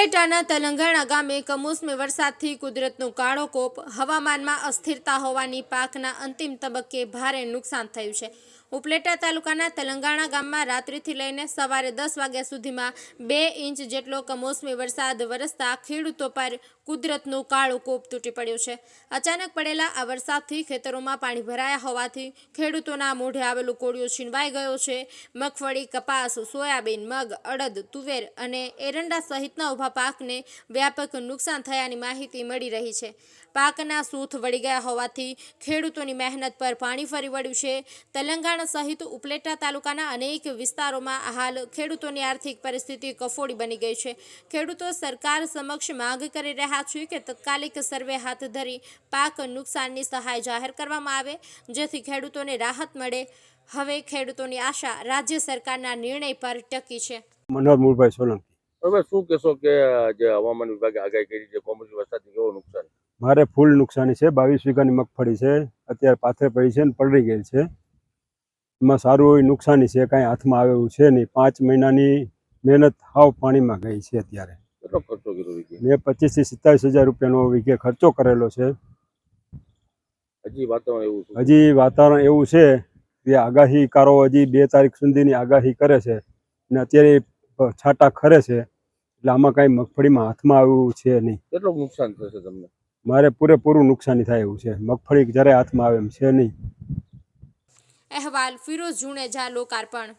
ઉપલેટાના તલંગાણા ગામે કમોસમી વરસાદથી કુદરતનો કાળો કોપ, હવામાનમાં અસ્થિરતા હોવાની પાકના અંતિમ તબક્કે ભારે નુકસાન થયું છે. ઉપલેટા તાલુકાના તેલંગાણા ગામમાં રાત્રિથી લઈને સવારે દસ વાગ્યા સુધીમાં બે ઇંચ જેટલો કમોસમી વરસાદ વરસતા ખેડૂતો પર કુદરતનો કાળો કોપ તૂટી પડ્યો છે. અચાનક પડેલા આ વરસાદથી ખેતરોમાં પાણી ભરાયા હોવાથી ખેડૂતોના મોઢે આવેલું કોળિયો છીનવાઈ ગયો છે. મગફળી, કપાસ, સોયાબીન, મગ, અડદ, તુવેર અને એરંડા સહિતના ઊભા પાકને વ્યાપક નુકસાન થયાની માહિતી મળી રહી છે. પાકના સૂથ વળી ગયા હોવાથી ખેડૂતોની મહેનત પર પાણી ફરી વળ્યું છે. તેલંગાણા સહિત ઉપલેટા તાલુકાના અનેક વિસ્તારોમાં હાલ ખેડૂતોની આર્થિક પરિસ્થિતિ કફોડી બની ગઈ છે. ખેડૂતો સરકાર સમક્ષ માંગ કરી રહ્યા છે કે તત્કાલિક સર્વે હાથ ધરી પાક નુકસાનની સહાય જાહેર કરવામાં આવે, જેથી ખેડૂતોને રાહત મળે. હવે ખેડૂતોની આશા રાજ્ય સરકારના નિર્ણય પર ટકી છે. મનોહર મૂળભાઈ સોલંકી. હવે શું કહેશો કે જે હવામાન વિભાગે આગાહી કરી છે કમોસમી વરસાદથી કેવું નુકસાન? મારે ફૂલ નુકસાની છે બાવીસ વીઘાની મગફળી છે અત્યારે પાથરે પડી છે ને પલળી ગઈ છે. એમાં સારું એવી નુકસાની છે કાંઈ હાથમાં આવે એવું છે નહીં. પાંચ મહિનાની મહેનત હાવ પાણીમાં ગઈ છે અત્યારે. કેટલો ખર્ચો કર્યો મેં પચીસથી સિત્તાવીસ હજાર રૂપિયાનો વીઘે ખર્ચો કરેલો છે. હજી વાતાવરણ એવું હજી વાતાવરણ એવું છે કે આગાહીકારો હજી બે તારીખ સુધીની આગાહી કરે છે. અને અત્યારે છાંટા ખરે છે એટલે આમાં કાંઈ મગફળીમાં હાથમાં આવ્યું છે નહીં. કેટલું નુકસાન થશે તમને? મારે પૂરેપૂરું નુકસાની થાય એવું છે. મગફળી જ્યારે હાથમાં આવે એમ છે નહીં. અહેવાલ ફિરોઝ જુણેજા લોકાર્પણ.